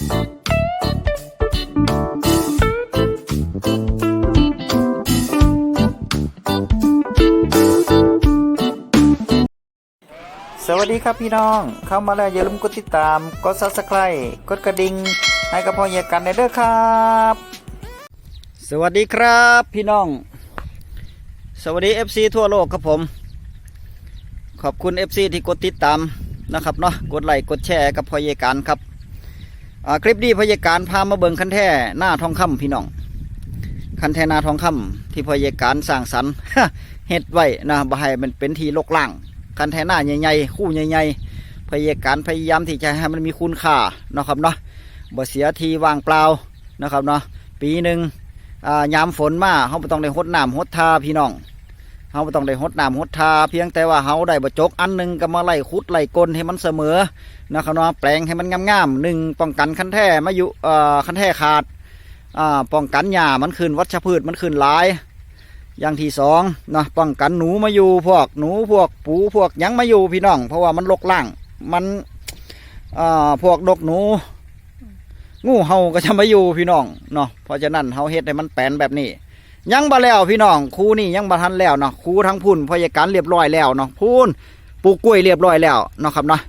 สวัสดีครับพี่น้อง เข้ามาแล้วอย่าลืมกดติดตาม กดซับสไครต์กดกระดิ่งให้กับพ่อเยกันในเด้อครับ สวัสดีครับพี่น้อง สวัสดี FC ทั่วโลกครับผม ขอบคุณ FC ที่กดติดตามนะครับเนาะ กดไลค์ กดแชร์กับพ่อเยกันครับ คลิปนี้พ่อเยกันพามาเบิงคันแท่หน้าทองคำพี่น้อง คันแท่หน้าทองคำที่พ่อเยกันสร้างสรรค์เฮ็ดไว้นะบ่ให้มันเป็นที่ลกล่าง คันแท่หน้าใหญ่ๆคู่ใหญ่ๆพยาการพยายามที่จะให้มันมีคุณค่าเนาะครับเนาะบ่เสียทีว่างเปล่านะครับเนาะปีหนึ่งยามฝนมาเขาไม่ต้องได้หดน้ำหดทาพี่น้อง เขาไม่ต้องได้หดน้ำหดทา เพียงแต่ว่าเขาได้บะจกอันหนึงก็มาไล่ขุดไล่กลนให้มันเสมอนะครับเนาะแปลงให้มันงามๆหนึ่งป้องกันคันแท้มาอยู่เอ่อคันแท้ขาดอ่าป้องกันหญ้ามันขึ้นวัชพืชมันขึ้นหลาย อย่างที่สองนะป้องกันหนูมาอยู่พวกหนูพวกปูพวกยังมาอยู่พี่น้อง เพราะว่ามันลกล่างมันอ่าพวกดกหนูงูเห่าก็จะมาอยู่พี่น้องเนาะเพราะฉะนั้นเฮาเฮ็ดให้มันแปลนแบบนี้ ยังบ่แล้วพี่น้องครูนี่ยังบ่ทันแล้วเนาะครูทั้งพุ่นพยาการเรียบร้อยแล้วเนาะพุ่นปลูกกล้วยเรียบร้อยแล้วเนาะครับเนาะ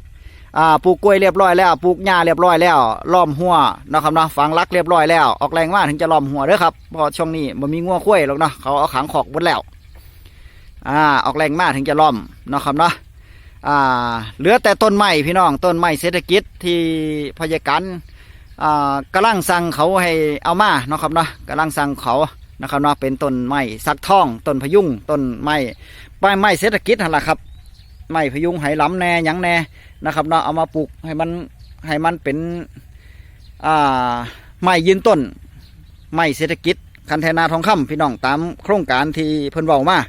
อ่าปลูกกล้วยเรียบร้อยแล้วปลูกหญ้าเรียบร้อยแล้วล้อมหัวเนาะครับเนาะฝังรักเรียบร้อยแล้วออกแรงมาถึงจะล้อมหัวเด้อครับเพราะช่วงนี้มันมีงัวคุ้ยหรอกเนาะเขาเอาขังขอกหมดแล้วอ่าออกแรงมาถึงจะล้อมเนาะครับเนาะอ่าเหลือแต่ต้นไม้พี่น้องต้นไม้เศรษฐกิจที่พยาการอ่ากำลังสั่งเขาให้เอามาเนาะครับเนาะกำลังสั่งเขา นะครับเนาะเป็นต้นไม้สักทองต้นพยุงต้นไม้ใบไม้เศรษฐกิจนั่นแหละครับไม้พยุงไหหลำแน่ยังแน่นะครับเนาะเอามาปลูกให้มันให้มันเป็นอ่าไม้ยืนต้นไม้เศรษฐกิจคันเทนาทองคำพี่น้องตามโครงการที่เพิ่นเว้ามา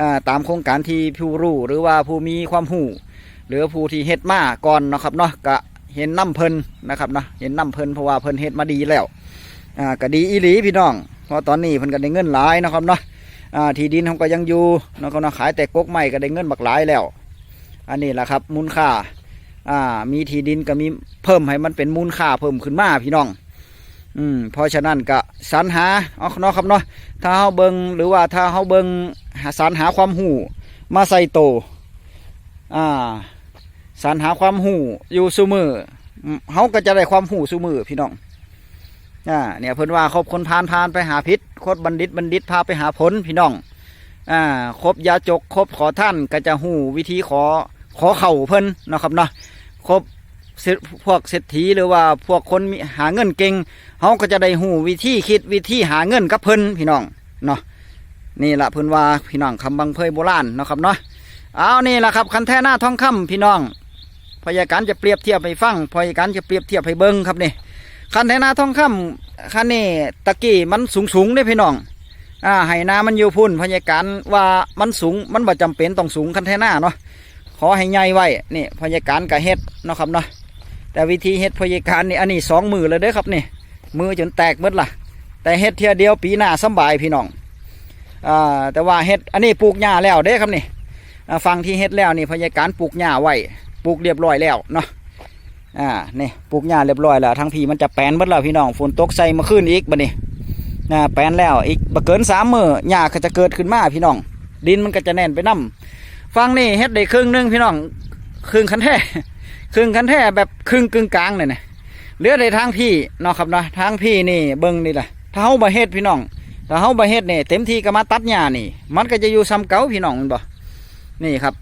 อ่าตามโครงการที่ผู้รู้หรือว่าผู้มีความหูหรือผู้ที่เฮ็ดมาก่อนนะครับเนาะก็เห็นน้ำเพิ่นนะครับเนาะเห็นน้ำเพิ่นเพราะว่าเพิ่นเฮ็ดมาดีแล้วอ่าก็ดีอีหลีพี่น้อง ราะตอนนี้เพิ่นก็ได้เงินหลายนะครับเนาะที่ดินเขาก็ยังอยู่นาะเขาเนาะขายแต่กกไม้ก็ได้เงินบักหลายแล้ว อันนี้แหละครับมูลค่าอ่ามีที่ดินก็มีเพิ่มให้มันเป็นมูลค่าเพิ่มขึ้นมาพี่น้อง อืมเพราะฉะนั้นก็สรรหาเอาเนาะครับเนาะถ้าเฮาเบิงหรือว่าถ้าเฮาเบิงหาสรรหาความหูมาใส่โตอ่าสรรหาความหูอยู่ซุมือเฮาก็จะได้ความหูซุมือพี่น้อง อ่าเนี่ยเพิ่นว่าครบคนพานพานไปหาพิษคบบัณฑิตบัณฑิตพาไปหาผลพี่น้องอ่าครบยาจกครบขอท่านก็จะหูวิธีขอขอเข่าเพิ่นนะครับเนาะครบพวกเศรษฐีหรือว่าพวกคนมีหาเงินเก่งเขาก็จะได้หูวิธีคิดวิธีหาเงินกับเพิ่นพี่น้องเนาะนี่แหละเพิ่นว่าพี่น้องคำบังเพยโบราณนะครับเนาะเอานี่แหละครับคันแท่หน้าทองคำพี่น้องพยาการจะเปรียบเทียบให้ฟังพยาการจะเปรียบเทียบให้เบิ้งครับนี่ คันแท่หน้าทองคำคันนี้ตะกี้มันสูงสูงๆเด้พี่น้องอ่าให้นามันอยู่พุ่นพยาการว่ามันสูงมันบ่จำเป็นต้องสูงคันแท่หน้าเนาะขอให้ใหญ่ไว้นี่พยาการกับเฮ็ดเนาะครับเนาะแต่วิธีเฮ็ดพยาการนี่อันนี้สองมือเลยเด้อครับนี่มือจนแตกหมดล่ะ แต่เฮ็ดเทียเดียวปีหน้าสบายพี่น้องอ่าแต่ว่าเฮ็ดอันนี้ปลูกหญ้าแล้วเด้อครับนี่ฟังที่เฮ็ดแล้วนี่พยาการปลูกหญ้าไว้ปลูกเรียบร้อยแล้วเนาะ อ่านี่ปลูกหญ้าเรียบร้อยแล้วทั้งพี่มันจะแปนหมดแล้วพี่น้องฝนตกใส่มาขึ้นอีกบัดนี้อ่าแปนแล้วอีกบ่เกินสามมือหญ้าก็จะเกิดขึ้นมาพี่น้อง ดินมันก็จะแน่นไปน้ำฟังนี่เฮ็ดได้ครึ่งหนึงพี่น้องครึ่งคันแท้ครึ่งคันแท้แบบครึ่งกึ่งกลางเลยนะเหลือได้ทางพี่เนาะครับเนาะทางพี่นี่เบิ่งนี่แหละถ้าเฮาบ่เฮ็ดพี่น้องถ้าเฮาบ่เฮ็ดนี่เต็มที่ก็มาตัดหญ้านี่ มันก็จะอยู่ซ้ำเก่าพี่น้องมันบ่นี่ครับ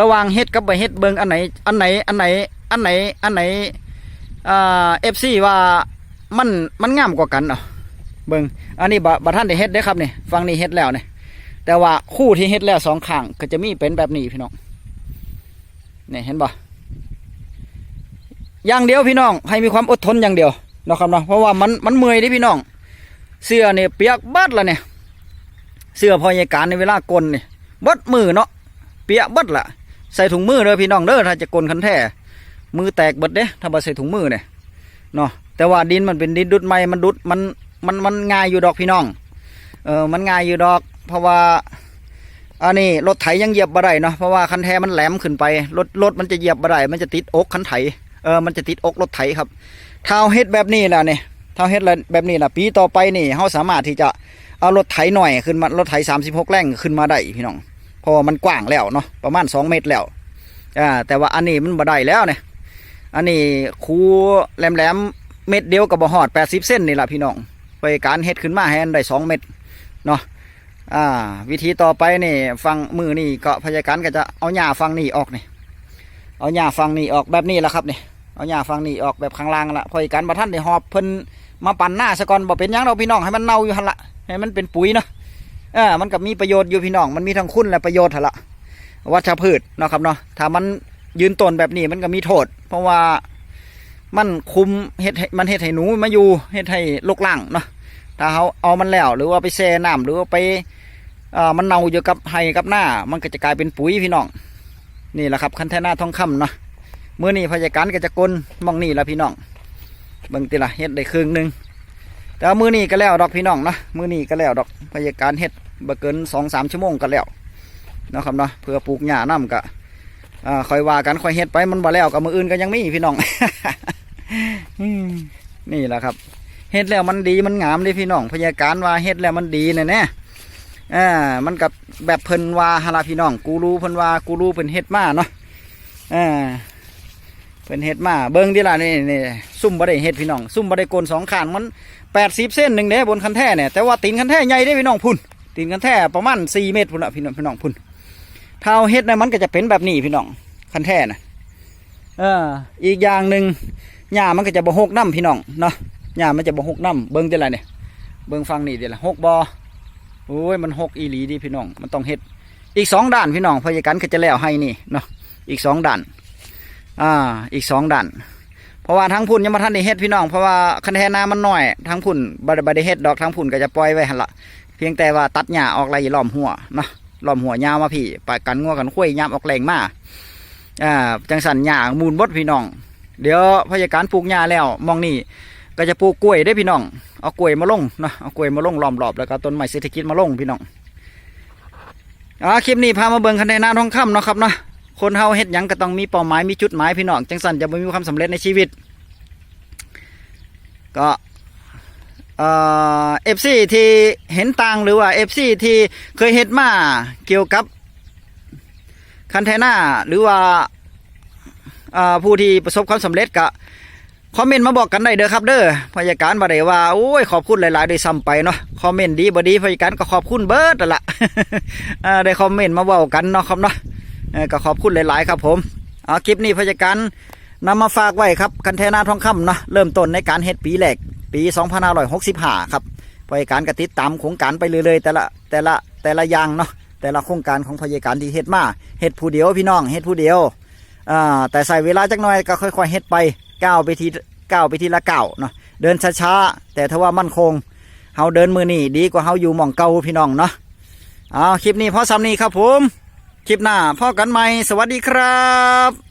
ระหว่างเฮ็ดกับบ่เฮ็ดเบิ่งอันไหนอันไหนอันไหน อันไหนอันไหนเอ่า FC ว่ามันมันงามกว่ากันเนาะเบิ่งอันนี้บ่บ่ทันได้เฮ็ดเด้ครับนี่ฟังนี่เฮ็ดแล้วนี่แต่ว่าคู่ที่เฮ็ดแล้วสองข้างก็จะมีเป็นแบบนี้พี่น้องนี่เห็นบ่อย่างเดียวพี่น้องให้มีความอดทนอย่างเดียวเนาะครับเนาะเพราะว่ามันมันเมื่อยดิพี่น้อง เสื้อเนี่ยเปียกบัดละเนี่ยเสื้อพอยายการในเวลากลเนี่ยบัดมือเนาะเปียกบัดละใส่ถุงมือเด้อพี่น้องเด้อถ้าจะกลคันแท้ มือแตกเบิดเด้ถ้าบ่ใส่ถุงมือเนี่ยเนาะแต่ว่าดินมันเป็นดินดุดไม้มันดุดมันมันมันง่ายอยู่ดอกพี่น้องเออมันง่ายอยู่ดอก เพราะว่าอันนี้รถไถยังเหยียบบ่ได้เนาะเพราะว่าคันแท้มันแหลมขึ้นไปรถรถมันจะเหยียบบ่ได้มันจะติดอกคันไถเออมันจะติดอกรถไถครับถ้าเฮ็ดแบบนี้แล้วเนี่ยถ้าเฮ็ดแล้วแบบนี้ล่ะปีต่อไปนี่เฮาสามารถที่จะเอารถไถหน่อยขึ้นมารถไถ36แรงขึ้นมาได้พี่น้องเพราะว่ามันกว้างแล้วเนาะประมาณ 2 เมตรแล้วอ่าแต่ว่าอันนี้มันบ่ได้แล้วเนี่ย อันนี้คูแหลมๆเม็ดเดียวกับบ่ฮอด80เส้นนี่ล่ะพี่น้องไปการเฮ็ดขึ้นมาให้มันได้2เม็ดเนาะอ่า วิธีต่อไปนี่ฟังมือนี่ก็พยาการก็จะเอาหญ้าฟังนี่ออกนี่เอาหญ้าฟังนี่ออกแบบนี้แหละครับนี่เอาหญ้าฟังนี่ออกแบบข้างล่างละพออีการบัท่านได้หอบเพิ่นมาปั่นหน้าซะก่อนบ่เป็นยังเราพี่น้องให้มันเน่าอยู่หั่นละให้มันเป็นปุ๋ยเนาะเออมันก็มีประโยชน์อยู่พี่น้องมันมีทั้งคุณและประโยชน์หันละวัชพืชเนาะครับเนาะถ้ามัน ยืนต้นแบบนี้มันก็มีโทษ เพราะว่ามันคุมเฮ็ดมันเฮ็ดให้หนูมาอยู่เฮ็ดให้ลกล่างเนาะถ้าเขาเอามันแล้ว หรือว่าไปแช่น้ำหรือว่าไปมันเน่าอยู่กับไห้กับหน้า มันก็จะกลายเป็นปุ๋ยพี่น้องนี่แหละครับคันแทนาทองคำเนาะมื่อนี้พยาการก็จะกลมองนี่ละพี่น้องบิ่งติละเฮ็ดได้ครึ่งหนึ่งแต่ว่ามือนี้ก็แล้วดอกพี่น้องเนาะมือนี้ก็แล้วดอกพยาการเฮ็ดบ่เกินสองสามชั่วโมงก็แล้วเนาะครับเนาะเพื่อปลูกหญ้าน้ำก็ อ่าคอยว่ากันคอยเฮ็ดไปมันบ่แล้วกับมืออื่นก็ยังมีพี่น้องนี่แหละครับเฮ็ดแล้วมันดีมันงามเลยพี่น้องพยาการว่าเฮ็ดแล้วมันดีแน่แน่อ่ามันกับแบบเพิ่นว่าฮาลาพี่น้อง กูรู้เพิ่นว่ากูรู้เพิ่นเฮ็ดมาเนาะอ่าเพิ่นเฮ็ดมาเบิ่งดิล่ะนี่นี่ซุ่มบ่ได้เฮ็ดพี่น้องซุ่มบ่ได้โกนสองขางมัน80เส้นหนึ่งเด้บนคันแท่เนี่ยแต่ว่าตีนคันแท่ใหญ่เด้พี่น้องพุ่นตีนคันแท่ประมาณ4เมตรพุ่นละพี่น้องพี่น้องพุ่น ถ้าเอาเฮ็ดนะมันก็จะเป็นแบบนี้พี่น้องคันแท่นะเอออีกอย่างหนึ่งหญ้ามันก็จะบ่หกน้ำพี่น้องเนาะหญ้ามันจะบ่หกน้ำเบิ่งดิล่ะเนี่ยเบิ่งฟังนี่เดิล่ะหกบ่โอ้ยมันหกอีหลีดิพี่น้องมันต้องเฮ็ดอีกสองด้านพี่น้องพยากันก็จะแล้วให้นี่เนาะอีกสองด้านอ่าอีกสองดันเพราะว่าทั้งพุ่นยังมาท่านได้เฮ็ดพี่น้องเพราะว่าคะแนนน้ำมันหน้อยทั้งพุ่นบได้บได้เฮ็ดดอกทั้งพุ่นก็จะปล่อยไว้หันละเพียงแต่ว่าตัดหญ้าออกไรล้อมหัวเนาะ ล้อมหัวยาวมาพี่ไปกันงัวกันคุ้ยยามออกแรงมาอ่าจังสันหญ้ามูลบดพี่น้อง เดี๋ยวพยาการปลูกหญ้าแล้วมองนี่ก็จะปลูกกล้วยได้พี่น้อง เอากล้วยมาลงเนาะเอากล้วยมาลงล้อมรอบแล้วก็ต้นไม้เศรษฐกิจมาลงพี่น้องอ่าคลิปนี้พามาเบิ่งคะแนนนาทองคำเนาะครับเนาะคนเฮาเฮ็ดหยังก็ต้องมีเป้าหมายมีจุดหมายพี่น้องจังสันจะไม่มีความสำเร็จในชีวิต ก็ เอฟซีที่เห็นต่างหรือว่าเอฟซีที่เคยเฮ็ดมาเกี่ยวกับคันเทน่าหรือว่าผู้ที่ประสบความสำเร็จก็คอมเมนต์มาบอกกันได้เด้อครับเด้อพยาการบ่ได้ว่าโอ้ยขอบคุณหลายๆโดวยซ้ำไปเนาะคอมเมนต์ดีบ่ดีพยาการก็ขอบคุณเบิดนั่นล่ะอ่าได้คอมเมนต์มาเว้ากันเนาะครับเนาะก็ขอบคุณหลายๆครับผมเอาคลิปนี้พยาการนำมาฝากไว้ครับคันเทน่าทองคำเนาะเริ่มต้นในการเฮ็ดปีแรก ปี2565ครับพยการก็ติดตามโครงการไปเรื่อยๆแต่ละแต่ละแต่ละอย่างเนาะแต่ละโครงการของพยการที่เฮ็ดมาเฮ็ดผู้เดียวพี่น้องเฮ็ดผู้เดียวอ่าแต่ใส่เวลาจักหน่อยก็ค่อยๆเฮ็ดไปก้าวไปทีก้าวไปทีละก้าวเนาะเดินช้าๆแต่ถ้าว่ามั่นคงเฮาเดินมือนี่ดีกว่าเฮาอยู่หม่องเก่าพี่น้องเนาะเอาคลิปนี้พอซ้ำนี้ครับผม คลิปหน้าพ่อกันใหม่สวัสดีครับ